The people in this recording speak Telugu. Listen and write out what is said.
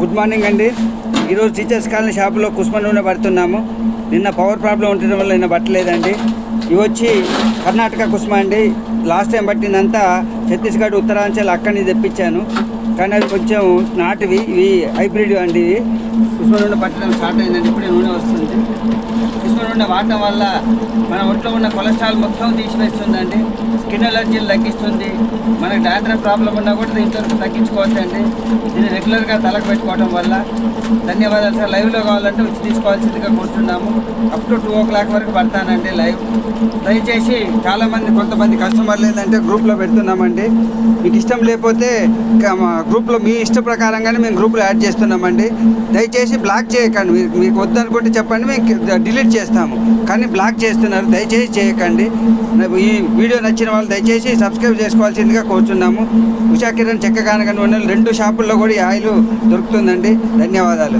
గుడ్ మార్నింగ్ అండి. ఈరోజు టీచర్స్ కాలనీ షాపులో కుస్మ నూనె పడుతున్నాము. నిన్న పవర్ ప్రాబ్లం ఉండడం వల్ల నిన్న పట్టలేదండి. ఇవి వచ్చి కర్ణాటక కుసుమ అండి. లాస్ట్ టైం పట్టిందంతా ఛత్తీస్గఢ్ ఉత్తరాంచల్ అక్కడి నుంచి తెప్పించాను. కానీ అవి కొంచెం నాటివి ఇవి హైబ్రిడ్ అండి ఇవి. కుస్మ నూనె పట్టడం స్టార్ట్ అయిందండి ఇప్పుడే నూనె వస్తుంది. కుసుమ నూనె వాడటం వల్ల మన ఒంట్లో ఉన్న కొలెస్ట్రాల్ మొత్తం తీసివేస్తుందండి. స్కిన్ ఎలర్జీలు తగ్గిస్తుంది. మనకు డాండ్రఫ్ ప్రాబ్లం ఉన్నా కూడా దీంట్లో తగ్గించుకోవచ్చు అండి దీన్ని రెగ్యులర్గా తలకు పెట్టుకోవడం వల్ల. ధన్యవాదాలు సార్. లైవ్లో కావాలంటే వచ్చి తీసుకోవాల్సిందిగా కూర్చున్నాము. Up to two o'clock వరకు పడతానండి లైవ్. దయచేసి చాలామంది కొంతమంది కస్టమర్లు ఏంటంటే గ్రూప్లో పెడుతున్నామండి. మీకు ఇష్టం లేకపోతే మా గ్రూప్లో మీ ఇష్ట ప్రకారంగానే మేము గ్రూప్లో యాడ్ చేస్తున్నామండి. దయచేసి బ్లాక్ చేయకండి. మీరు మీకు వద్దనుకుంటే చెప్పండి మేము డిలీట్ చేస్తాము. కానీ బ్లాక్ చేస్తున్నారు దయచేసి చేయకండి. ఈ వీడియో నచ్చిన వాళ్ళు దయచేసి సబ్స్క్రైబ్ చేసుకోవాల్సిందిగా కోరుచున్నాము. ఉషా కిరణ్ చెక్క కానక రెండు షాపుల్లో కూడా ఈ ఆయిల్ దొరుకుతుందండి. ధన్యవాదాలు.